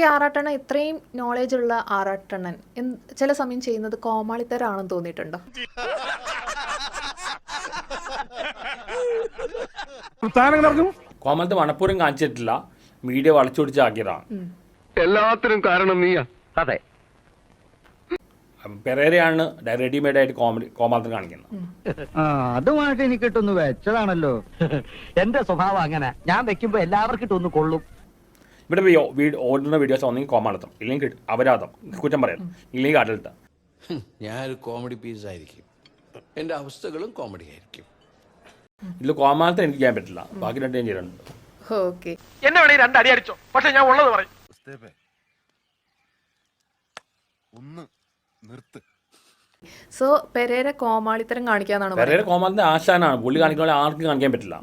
ഈ ആറാട്ടണ്ണൻ ഇത്രയും നോളേജ് ഉള്ള ആറാട്ടണ്ണൻ ചില സമയം ചെയ്യുന്നത് കോമാളിത്തരാണെന്ന് തോന്നിയിട്ടുണ്ടോ? കോമളത്തെ മണപ്പൂരം കാണിച്ചിട്ടില്ല. മീഡിയ വളച്ചൊടിച്ച് ആക്കിയതാണ് എല്ലാത്തിനും കാരണം നീയാ. അതെ. പെരേരയാണ് റെഡിമെയ്ഡ് ആയിട്ട് കോമഡി കോമാളത്തിന് കാണിക്കുന്നത്. ആ അതുമായിട്ട് എനിക്ക് ഇട്ടൊന്ന് വെച്ചതാണല്ലോ. എന്റെ സ്വഭാവം അങ്ങനെ. ഞാൻ വെക്കുമ്പോ എല്ലാവർക്കും ഇട്ടൊന്ന് കൊള്ളും. ഇവിടെ ഓടുന്ന വീഡിയോസ് ഒന്നെങ്കിൽ കോമാളത്തം ഇല്ലെങ്കിൽ അപരാധം. കുറ്റം പറയാം ഇല്ലെങ്കിൽ അടൽട്ട് ഞാൻ ഞാനൊരു കോമഡി പീസ് ആയിരിക്കും. എന്റെ അവസ്ഥകളും കോമഡി ആയിരിക്കും. ഇതിൽ കോമാളത്തെ എനിക്ക് ചെയ്യാൻ പറ്റില്ല. ബാക്കി രണ്ട് ഞാൻ ചെയ്യുന്നുണ്ട് ഓക്കെ. എന്നെ വേണേ രണ്ട് അടി അടിച്ചോ. പക്ഷെ ഞാൻ ഉള്ളത് പറയും. ഒന്ന് നിർത്ത്. സോ പെരേര കോമാളിത്തരം കാണിക്കാന്നാണ് പെരേര കോമാളിന്റെ ആശാനാണ്. പുള്ളി കാണിക്കുന്ന ആർക്കും കാണിക്കാൻ പറ്റില്ല.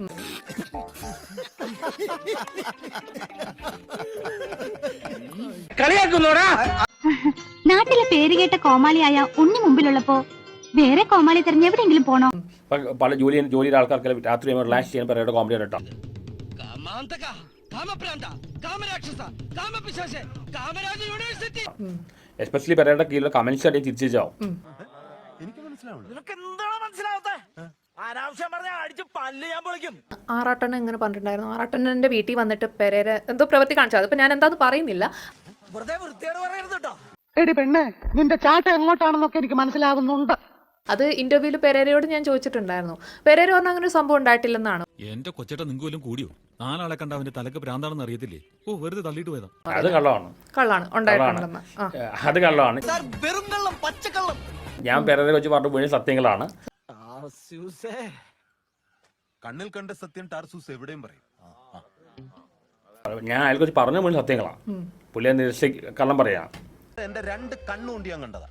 കളിയാക്കുന്നോടാ? നാട്ടിലെ പേര് പേരുകേട്ട കോമാളിയായ ഉണ്ണി മുമ്പിലുള്ളപ്പോ വേറെ കോമാളി തെരഞ്ഞ് എവിടെയെങ്കിലും പോണോ? പല ജോലി ജോലിയുടെ ആൾക്കാർക്ക് രാത്രി റിലാക്സ് ചെയ്യാൻ പെരേര കോമഡി കേട്ടോ. എസ്പെഷ്യലി പെരേരുടെ കീഴിലുള്ള കമന്റ്സ് അടിയാൻ തിരിച്ചു ചാവും എനിക്ക് പൊളിക്കും. ആറാട്ടൻ ഇങ്ങനെ പറഞ്ഞിട്ടുണ്ടായിരുന്നു. ആറാട്ടണ്ണന്റെ വീട്ടിൽ വന്നിട്ട് പെരേര എന്തോ പ്രവൃത്തി കാണിച്ചു. അതിപ്പോ ഞാൻ എന്താന്ന് പറയുന്നില്ല. എടി പെണ്ണേ നിന്റെ ചാട്ട എങ്ങോട്ടാണെന്നൊക്കെ എനിക്ക് മനസ്സിലാകുന്നുണ്ട് അത് ഇന്റർവ്യൂവിൽ പെരേരയോട് ഞാൻ ചോദിച്ചിട്ടുണ്ടായിരുന്നു. പെരേര പറഞ്ഞ അങ്ങനെ ഒരു സംഭവം ഉണ്ടായിട്ടില്ലെന്നാണ്. എന്റെ കൊച്ചേട്ട നിങ്ങൾക്കും കൂടിയോ? നാലാളെ കണ്ട അവന്റെ തലക്ക് ഭ്രാന്താണെന്ന് അറിയത്തില്ലേ? ഓ വെറുതെ തള്ളിയിട്ട് പോയതാ. അത് കള്ളമാണ്. കള്ളാണ്. ഉണ്ടായിട്ടുണ്ടെന്ന്. ആ. അത് കള്ളമാണ്. ഞാൻ പേരെ വെച്ച് പറഞ്ഞു വീണ്ടും സത്യങ്ങളാണ്. കണ്ണിൽ കണ്ട സത്യം ടാർസൂസ് എവിടെയും പറയും. ഞാൻ അയാൾക്ക് വെച്ച് പറഞ്ഞു പോയി സത്യങ്ങളാണ്. പുള്ളിയെ നിരസി കള്ളം പറയാ. എന്റെ രണ്ട് കണ്ണുകൊണ്ട് ഞാൻ കണ്ടതാ.